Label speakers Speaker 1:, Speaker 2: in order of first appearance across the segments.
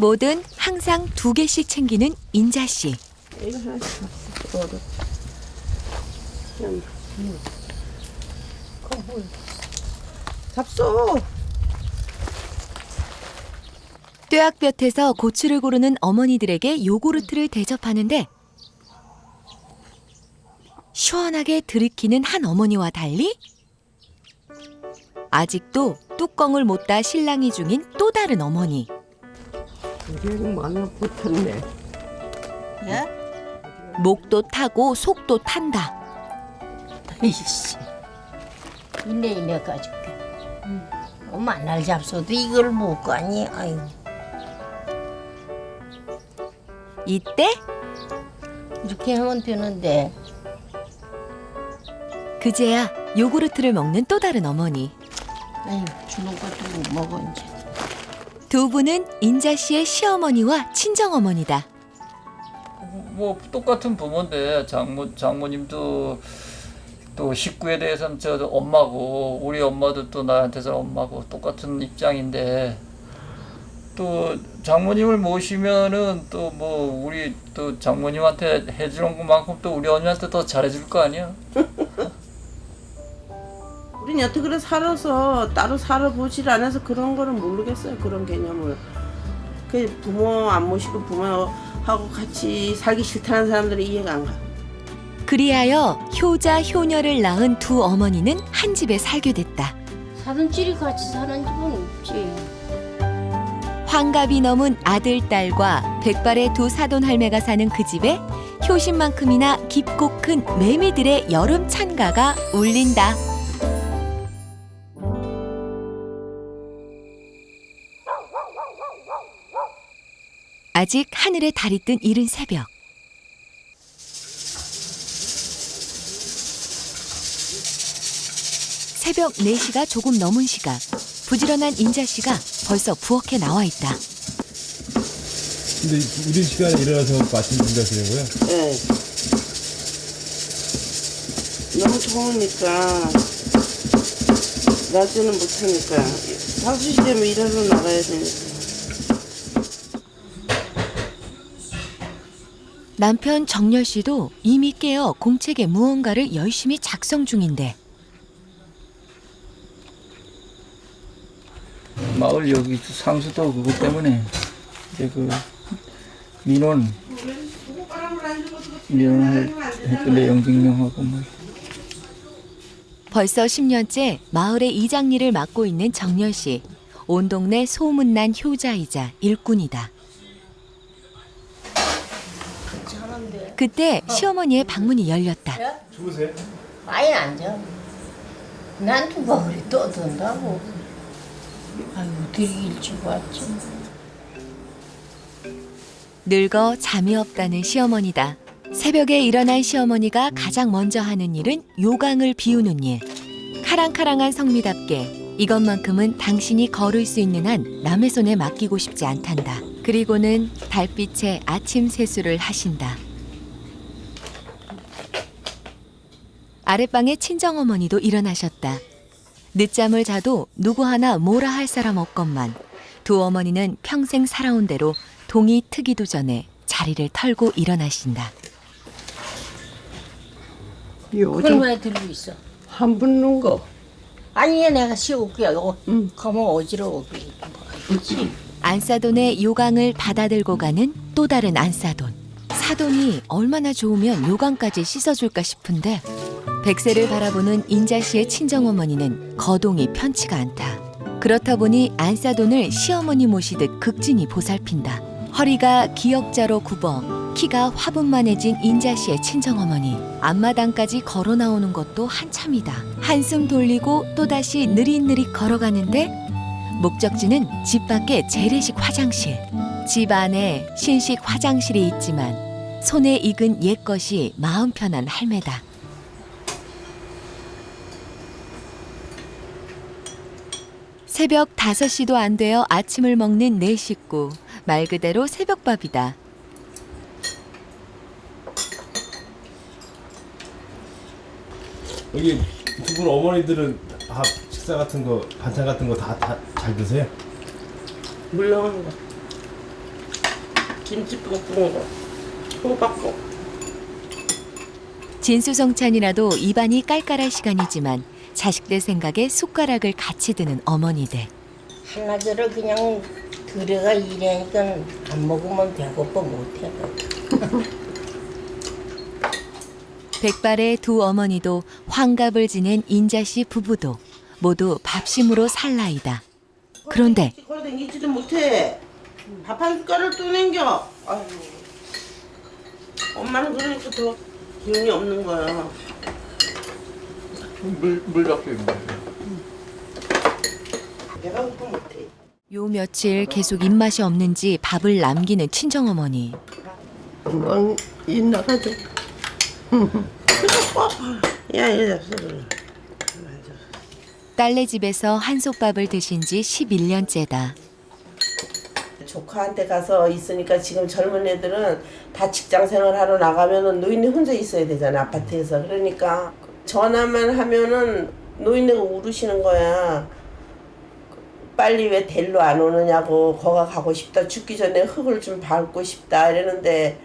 Speaker 1: 뭐든 항상 두 개씩 챙기는 인자 씨.
Speaker 2: 이거 하나씩 잡숴.
Speaker 1: 뙤약볕에서 고추를 고르는 어머니들에게 요구르트를 대접하는데 시원하게 들이키는 한 어머니와 달리 아직도 뚜껑을 못다 신랑이 중인 또 다른 어머니.
Speaker 2: 이게 마늘 붙었네.
Speaker 3: 예?
Speaker 1: 목도 타고 속도 탄다.
Speaker 3: 이씨. 인내 내가 가줄게. 엄마 날 잡숴도 이걸 못 가니? 아이고.
Speaker 1: 이때
Speaker 3: 이렇게 하면 되는데.
Speaker 1: 그제야 요구르트를 먹는 또 다른 어머니.
Speaker 3: 아이고 주는 것도 못 먹어 이제.
Speaker 1: 두 분은 인자 씨의 시어머니와 친정 어머니다.
Speaker 4: 뭐 똑같은 부모인데 장모 장모님도 또 식구에 대해서는 저 엄마고 우리 엄마도 또 나한테서 엄마고 똑같은 입장인데 또 장모님을 모시면은 또 뭐 우리 또 장모님한테 해주는 것만큼 또 우리 언니한테 더 잘해줄 거 아니야?
Speaker 2: 우린 여태 그래 살아서 따로 살아보질 않아서 그런 거는 모르겠어요. 그런 개념을. 그 부모 안 모시고 부모하고 같이 살기 싫다는 사람들이 이해가 안 가.
Speaker 1: 그리하여 효자 효녀를 낳은 두 어머니는 한 집에 살게 됐다.
Speaker 3: 사돈끼리 같이 사는 집은 없지.
Speaker 1: 환갑이 넘은 아들 딸과 백발의 두 사돈 할매가 사는 그 집에 효심만큼이나 깊고 큰 매미들의 여름 찬가가 울린다. 아직 하늘에 달이 뜬 이른 새벽. 새벽 4시가 조금 넘은 시각. 부지런한 인자 씨가 벌써 부엌에 나와 있다.
Speaker 5: 근데 이른 시간에 일어나서 말씀 준비하시는 거예요?
Speaker 2: 예. 너무 더우니까 낮에는 못하니까 5시 되면 일하러 나가야 되니까
Speaker 1: 남편 정열 씨도 이미 깨어 공책에 무언가를 열심히 작성 중인데
Speaker 4: 마을 여기 상수도 그것 때문에 이제 그 민원 민원을 했길래 영직명하고 뭐
Speaker 1: 벌써 10년째 마을의 이장일을 맡고 있는 정열 씨. 온 동네 소문난 효자이자 일꾼이다.
Speaker 3: 괜찮은데.
Speaker 1: 그때 시어머니의 방문이 열렸다.
Speaker 5: 주무세요?
Speaker 3: 많이 앉아. 난 누가 그리 떠든다고. 아이고 되게 일찍 왔지.
Speaker 1: 늙어 잠이 없다는 시어머니다. 새벽에 일어난 시어머니가 가장 먼저 하는 일은 요강을 비우는 일. 카랑카랑한 성미답게 이것만큼은 당신이 걸을 수 있는 한 남의 손에 맡기고 싶지 않단다. 그리고는 달빛에 아침 세수를 하신다. 아랫방의 친정어머니도 일어나셨다. 늦잠을 자도 누구 하나 뭐라 할 사람 없건만 두 어머니는 평생 살아온 대로 동이 트기도 전에 자리를 털고 일어나신다.
Speaker 2: 요즘
Speaker 3: 얼마에 들고 있어?
Speaker 2: 한 붓는 거
Speaker 3: 아니 내가 씌울게. 어,
Speaker 2: 응.
Speaker 3: 가면 어지러워. 그렇지.
Speaker 1: 안사돈의 요강을 받아들고 가는 또 다른 안사돈. 사돈이 얼마나 좋으면 요강까지 씻어줄까 싶은데 백세를 바라보는 인자 씨의 친정 어머니는 거동이 편치가 않다. 그렇다 보니 안사돈을 시어머니 모시듯 극진히 보살핀다. 허리가 기역자로 굽어 키가 화분만해진 인자 씨의 친정어머니. 앞마당까지 걸어 나오는 것도 한참이다. 한숨 돌리고 또다시 느릿느릿 걸어가는데 목적지는 집 밖의 재래식 화장실. 집 안에 신식 화장실이 있지만 손에 익은 옛것이 마음 편한 할매다. 새벽 5시도 안 되어 아침을 먹는 네 식구. 말 그대로 새벽밥이다.
Speaker 5: 여기 두 분 어머니들은 밥 식사 같은 거 반찬 같은 거다다잘 드세요?
Speaker 2: 물렁한 거 김치 볶은 거, 호박국.
Speaker 1: 진수성찬이라도 입안이 깔깔할 시간이지만 자식들 생각에 숟가락을 같이 드는 어머니들.
Speaker 3: 하나저를 그냥 들어가 일하니까 안 먹으면 배고파 못해.
Speaker 1: 백발의 두 어머니도 환갑을 지낸 인자 씨 부부도 모두 밥심으로 살라이다. 그런데
Speaker 2: 걸어 다니지도 못해. 밥 한 숟갈을 또 남겨. 아유. 엄마는 그러니까 더 기운이 없는 거야.
Speaker 4: 물, 물 갖고 있는 거예요.
Speaker 2: 배가 고파 못해.
Speaker 1: 요 며칠 계속 입맛이 없는지 밥을 남기는 친정어머니.
Speaker 2: 금방 일 나가죠. 야, 이래 그래.
Speaker 1: 딸네 집에서 한솥밥을 드신 지 11년째다.
Speaker 2: 조카한테 가서 있으니까 지금 젊은 애들은 다 직장 생활하러 나가면은 노인네 혼자 있어야 되잖아 아파트에서 그러니까 전화만 하면은 노인네가 울으시는 거야. 빨리 왜 델로 안 오느냐고 거가 가고 싶다. 죽기 전에 흙을 좀 밟고 싶다. 이러는데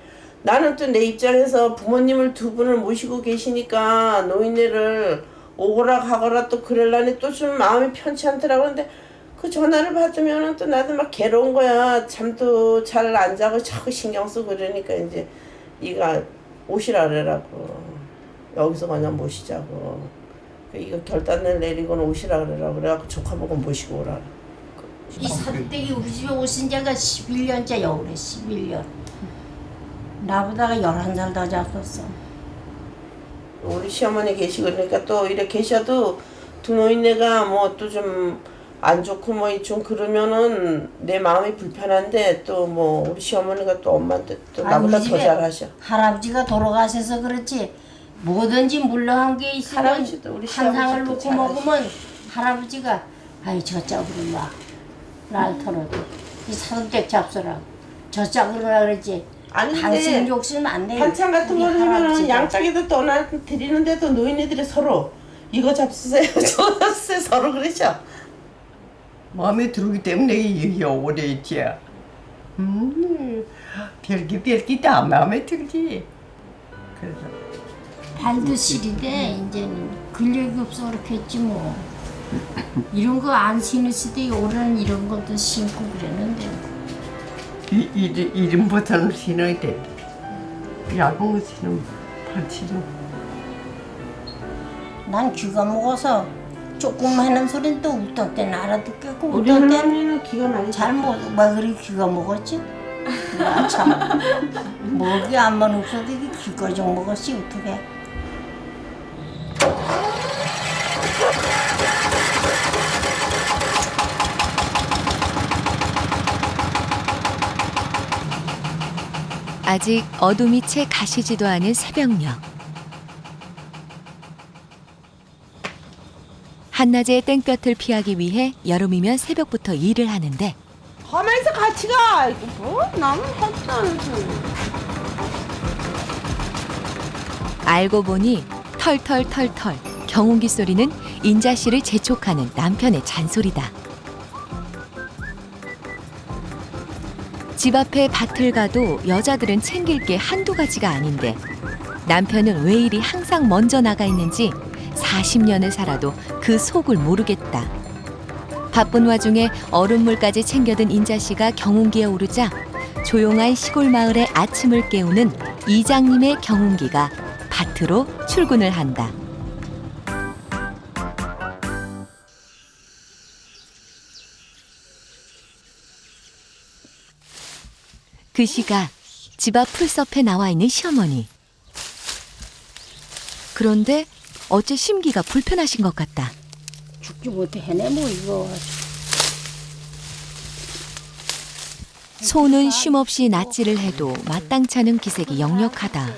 Speaker 2: 나는 또 내 입장에서 부모님을 두 분을 모시고 계시니까 노인네를 오거라 가거라 또 그럴라니 또 좀 마음이 편치 않더라고. 근데 그 전화를 받으면은 또 나도 막 괴로운 거야. 잠도 잘 안 자고 자꾸 신경 쓰고 그러니까 이제 네가 오시라 그래라고 여기서 그냥 모시자고 그 이거 결단을 내리고는 오시라 그래라고 그래갖고 조카 보고 모시고 오라
Speaker 3: 이 사댁이 우리 집에 오신 지가 11년째요, 그래, 11년. 나보다가 11살 더 잡았어.
Speaker 2: 우리 시어머니 계시고 그러니까 또 이렇게 계셔도 두 노인네가 뭐 또 좀 안 좋고 뭐 좀 그러면은 내 마음이 불편한데 또 뭐 우리 시어머니가 또 엄마한테 또
Speaker 3: 아,
Speaker 2: 나보다 더 잘하셔.
Speaker 3: 할아버지가 돌아가셔서 그렇지 뭐든지 물러한 게 있으면
Speaker 2: 할아버지도 우리
Speaker 3: 한상을
Speaker 2: 시아버지도
Speaker 3: 놓고
Speaker 2: 잘하시고.
Speaker 3: 먹으면 할아버지가 아이 저 짝으로 와. 날 털어도 이 사돈댁 잡숴라. 저 짝으로.
Speaker 2: 아니
Speaker 3: 당신 욕심 안 내.
Speaker 2: 반찬 같은
Speaker 3: 우리
Speaker 2: 거 하면은
Speaker 3: 할아버지가.
Speaker 2: 양짝에도 떠나 드리는데도 노인네들이 서로 이거 잡수세요 저거 잡수세요 서로 그러셔.
Speaker 6: 마음에 들기 때문에 이게 오래 있지. 음, 별게 별게 다 마음에 들지. 그래서
Speaker 3: 발도 시린데 이제는 근력이 없어 그렇겠지 뭐. 이런 거 안 신을 시대 올해는 이런 것도 신고 그랬는데
Speaker 6: 이, 이, 이름부터는 신어야 돼. 야구 신으면 발 신어.
Speaker 3: 난 귀가 먹어서 조금 하는 소린 또 웃던 때는 알아듣겠고
Speaker 2: 우리
Speaker 3: 웃던 때는
Speaker 2: 할머니는 기가 많이
Speaker 3: 잘못 왜 그리 귀가 먹었지? 나참 먹이 안만 없어도 이게 귀가 좀 먹었지 어떻게?
Speaker 1: 아직 어둠이 채 가시지도 않은 새벽녘. 한낮의 땡볕을 피하기 위해 여름이면 새벽부터 일을 하는데
Speaker 2: 가만히 있어 같이 가. 이거 뭐 나는 하지도 않지.
Speaker 1: 알고 보니 털털털털 경운기 소리는 인자 씨를 재촉하는 남편의 잔소리다. 집 앞에 밭을 가도 여자들은 챙길 게 한두 가지가 아닌데 남편은 왜 이리 항상 먼저 나가 있는지 40년을 살아도 그 속을 모르겠다. 바쁜 와중에 얼음물까지 챙겨든 인자 씨가 경운기에 오르자 조용한 시골 마을의 아침을 깨우는 이장님의 경운기가 밭으로 출근을 한다. 그 시각 집 앞 풀숲에 나와 있는 시어머니. 그런데 어째 심기가 불편하신 것 같다.
Speaker 3: 죽지 못해 해내 뭐 이거.
Speaker 1: 손은 쉼없이 낫지를 해도 마땅찮은 기색이 역력하다.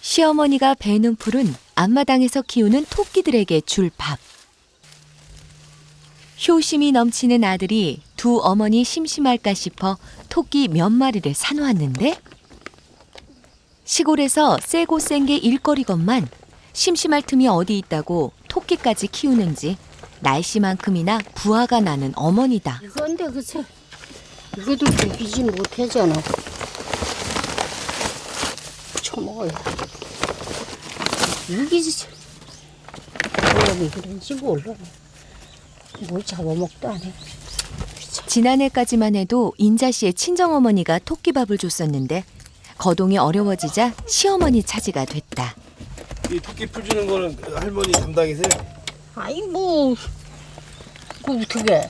Speaker 1: 시어머니가 베는 풀은 앞마당에서 키우는 토끼들에게 줄 밥. 효심이 넘치는 아들이 두 어머니 심심할까 싶어 토끼 몇 마리를 사놓았는데 시골에서 세고 센 게 일거리건만 심심할 틈이 어디 있다고 토끼까지 키우는지 날씨만큼이나 부하가 나는 어머니다.
Speaker 3: 이건데 그새 이것도 비비진 못하잖아. 처먹어야. 이기지. 왜 그런지 몰라. 뭘 잡아먹도 안 해.
Speaker 1: 지난해까지만 해도 인자 씨의 친정 어머니가 토끼밥을 줬었는데 거동이 어려워지자 시어머니 차지가 됐다.
Speaker 7: 이 토끼 풀 주는 거는 할머니 담당이세요?
Speaker 3: 아이 뭐. 그 어떻게?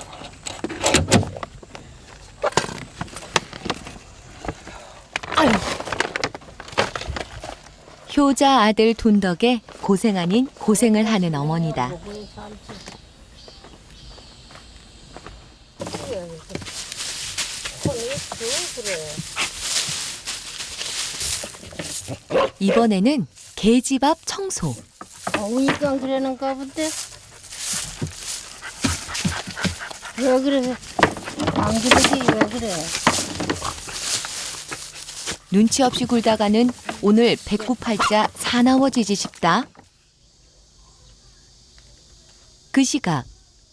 Speaker 3: 아유.
Speaker 1: 효자 아들 돈 덕에 고생 아닌 고생을 하는 어머니다. 이번에는 계집 앞 청소.
Speaker 3: 어우니까 그러는가 본데. 왜 그래? 안 그러지 왜 그래?
Speaker 1: 눈치 없이 굴다가는 오늘 배꼽팔자 사나워지지 싶다. 그 시각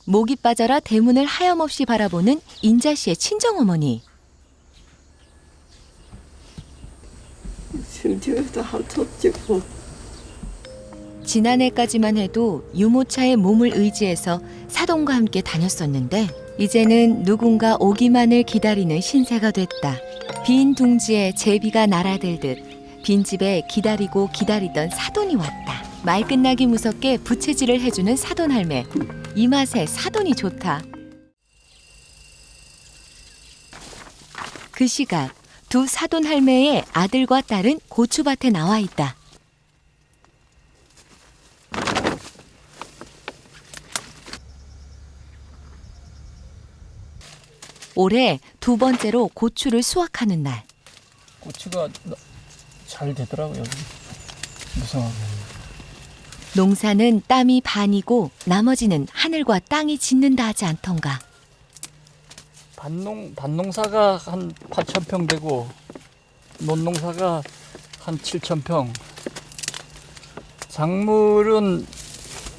Speaker 1: 목이 빠져라 대문을 하염없이 바라보는 인자 씨의 친정어머니.
Speaker 6: 심지어도 한턱 찍고
Speaker 1: 지난해까지만 해도 유모차의 몸을 의지해서 사돈과 함께 다녔었는데 이제는 누군가 오기만을 기다리는 신세가 됐다. 빈 둥지에 제비가 날아들듯 빈집에 기다리고 기다리던 사돈이 왔다. 말 끝나기 무섭게 부채질을 해주는 사돈 할매. 이 맛에 사돈이 좋다. 그 시각 두 사돈 할매의 아들과 딸은 고추밭에 나와 있다. 올해 두 번째로 고추를 수확하는 날.
Speaker 4: 고추가 나- 잘 되더라고요. 무성하게.
Speaker 1: 농사는 땀이 반이고 나머지는 하늘과 땅이 짓는다 하지 않던가.
Speaker 4: 반농 반농사가 한 8천 평 되고 논농사가 한 7천 평. 작물은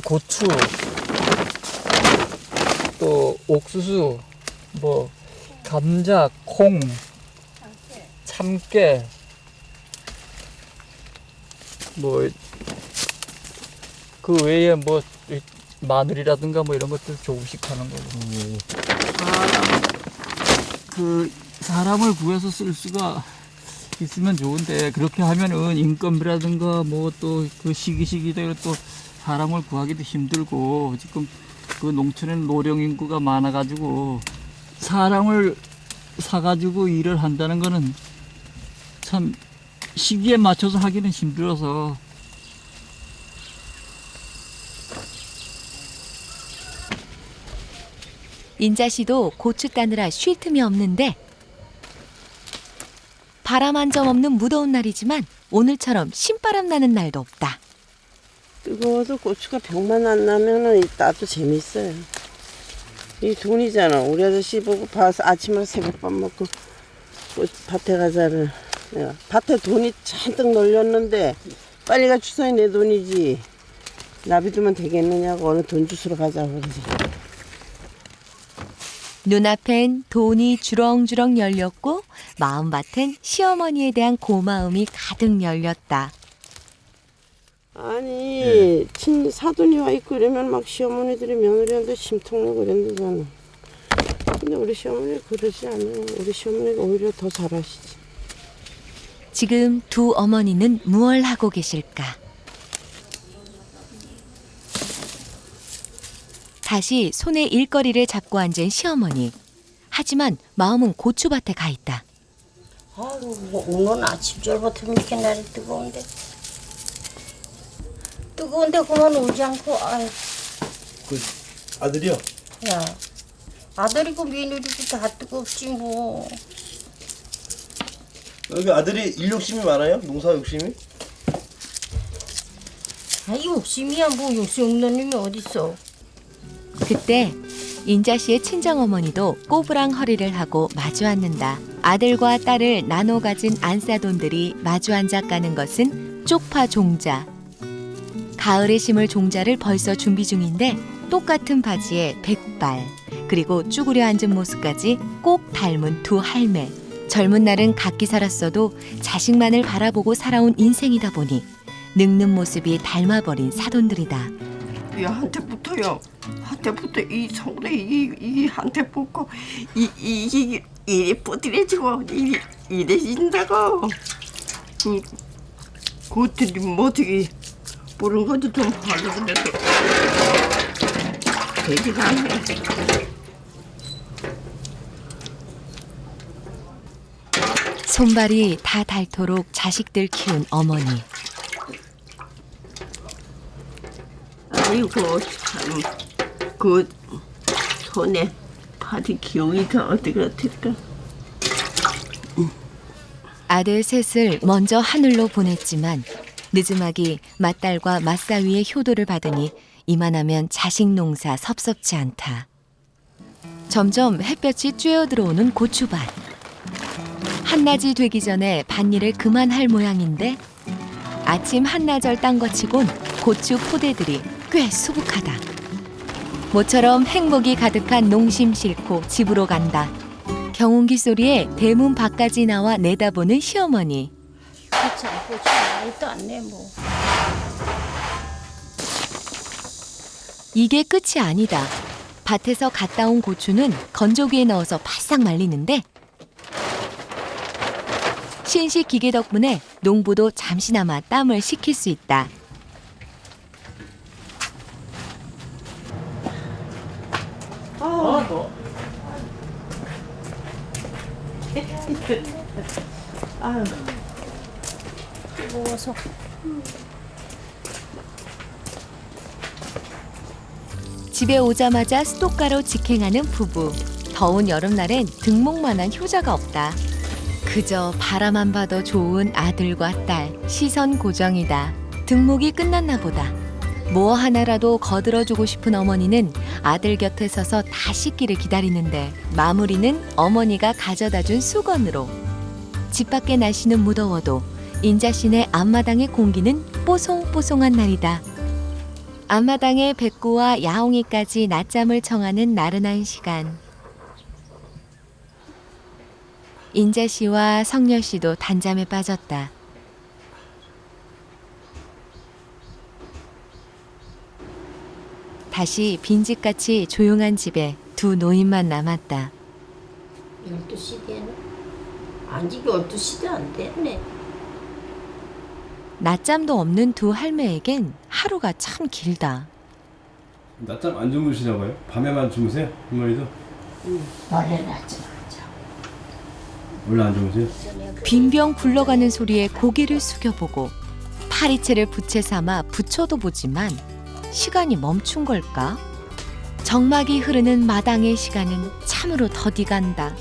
Speaker 4: 고추, 또 옥수수, 뭐 감자, 콩, 참깨, 뭐 그 외에 뭐이 마늘이라든가 뭐 이런 것들 조금씩 하는 거고. 그 사람을 구해서 쓸 수가 있으면 좋은데 그렇게 하면은 인건비라든가 뭐 또 그 시기 시기대로 또 사람을 구하기도 힘들고 지금 그 농촌에는 노령 인구가 많아가지고 사람을 사가지고 일을 한다는 거는 참 시기에 맞춰서 하기는 힘들어서
Speaker 1: 인자 씨도 고추 따느라 쉴 틈이 없는데 바람 한 점 없는 무더운 날이지만 오늘처럼 신바람 나는 날도 없다.
Speaker 2: 뜨거워도 고추가 병만 안 나면은 이 따도 재밌어요. 이 돈이잖아. 우리 아저씨 보고 봐서 아침에 새벽밥 먹고 그 밭에 가자를. 내가 밭에 돈이 잔뜩 널렸는데 빨리가 추석이 내 돈이지. 나비두면 되겠느냐고 어느 돈 주스러 가자고 그러지.
Speaker 1: 눈앞엔 돈이 주렁주렁 열렸고 마음밭엔 시어머니에 대한 고마움이 가득 열렸다.
Speaker 2: 아니 친 사돈이 와 있고 이러면 막 시어머니들이 며느리한테 심통내고 이런다잖아. 근데 우리 시어머니 그러지 않아요. 우리 시어머니가 오히려 더 잘하시지.
Speaker 1: 지금 두 어머니는 무얼 하고 계실까? 다시 손에 일거리를 잡고 앉은 시어머니. 하지만 마음은 고추밭에 가 있다.
Speaker 3: 아이고 뭐, 오늘 아침절부터 이렇게 날이 뜨거운데. 뜨거운데 그만 오지 않고 아이
Speaker 7: 그 아들이요?
Speaker 3: 야 아들이고 며느리도 다 뜨겁지 뭐.
Speaker 7: 여기 아들이 일 욕심이 많아요? 농사 욕심이?
Speaker 3: 아 욕심이야 뭐 욕심 없는 놈이 어딨어.
Speaker 1: 그때 인자 씨의 친정 어머니도 꼬부랑 허리를 하고 마주 앉는다. 아들과 딸을 나눠 가진 안사돈들이 마주 앉아 까는 것은 쪽파 종자. 가을에 심을 종자를 벌써 준비 중인데 똑같은 바지에 백발 그리고 쭈그려 앉은 모습까지 꼭 닮은 두 할매. 젊은 날은 각기 살았어도 자식만을 바라보고 살아온 인생이다 보니 늙는 모습이 닮아버린 사돈들이다.
Speaker 6: 이 한테부터요. 한테부터 이 손에 이 이 한테 붙고 이 이 이리 뻗들해지고 이 이래진다고. 그 그것들이 뭐 어떻게 보는 것도 좀 하려고 해도 되지가 않네.
Speaker 1: 손발이 다 닳도록 자식들 키운 어머니.
Speaker 6: 아이고 참 그 손에 파디 기운이가 어떻게 어떨까?
Speaker 1: 아들 셋을 먼저 하늘로 보냈지만 늦음하기 맏딸과 맞사위의 효도를 받으니 이만하면 자식 농사 섭섭지 않다. 점점 햇볕이 쬐어 들어오는 고추밭. 한낮이 되기 전에 밭일을 그만할 모양인데 아침 한나절 딴거 치곤 고추 포대들이 꽤 수북하다. 모처럼 행복이 가득한 농심 싣고 집으로 간다. 경운기 소리에 대문 밖까지 나와 내다보는 시어머니.
Speaker 3: 그렇지 않고 말도 안내 뭐.
Speaker 1: 이게 끝이 아니다. 밭에서 갔다 온 고추는 건조기에 넣어서 바싹 말리는데 신식 기계 덕분에 농부도 잠시나마 땀을 식힐 수 있다.
Speaker 3: 무거워서
Speaker 1: 집에 오자마자 수도가로 직행하는 부부. 더운 여름날엔 등목만한 효자가 없다. 그저 바라만 봐도 좋은 아들과 딸, 시선 고정이다. 등목이 끝났나 보다. 뭐 하나라도 거들어주고 싶은 어머니는 아들 곁에 서서 다 씻기를 기다리는데 마무리는 어머니가 가져다 준 수건으로. 집 밖의 날씨는 무더워도 인자씨네 앞마당의 공기는 뽀송뽀송한 날이다. 앞마당에 백구와 야옹이까지 낮잠을 청하는 나른한 시간. 인자 씨와 성녀 씨도 단잠에 빠졌다. 다시 빈집같이 조용한 집에 두 노인만 남았다.
Speaker 3: 12시 되네. 안지기 12시도 안 됐네.
Speaker 1: 낮잠도 없는 두 할매에겐 하루가 참 길다.
Speaker 5: 낮잠 안 주무시나 봐요? 밤에만 주무세요? 할머니도?
Speaker 3: 원래 낮잠 안 자.
Speaker 5: 원래 안 주무세요?
Speaker 1: 빈병 굴러가는 소리에 고개를 숙여보고 파리채를 부채 삼아 붙여도 보지만 시간이 멈춘 걸까? 정막이 흐르는 마당의 시간은 참으로 더디 간다.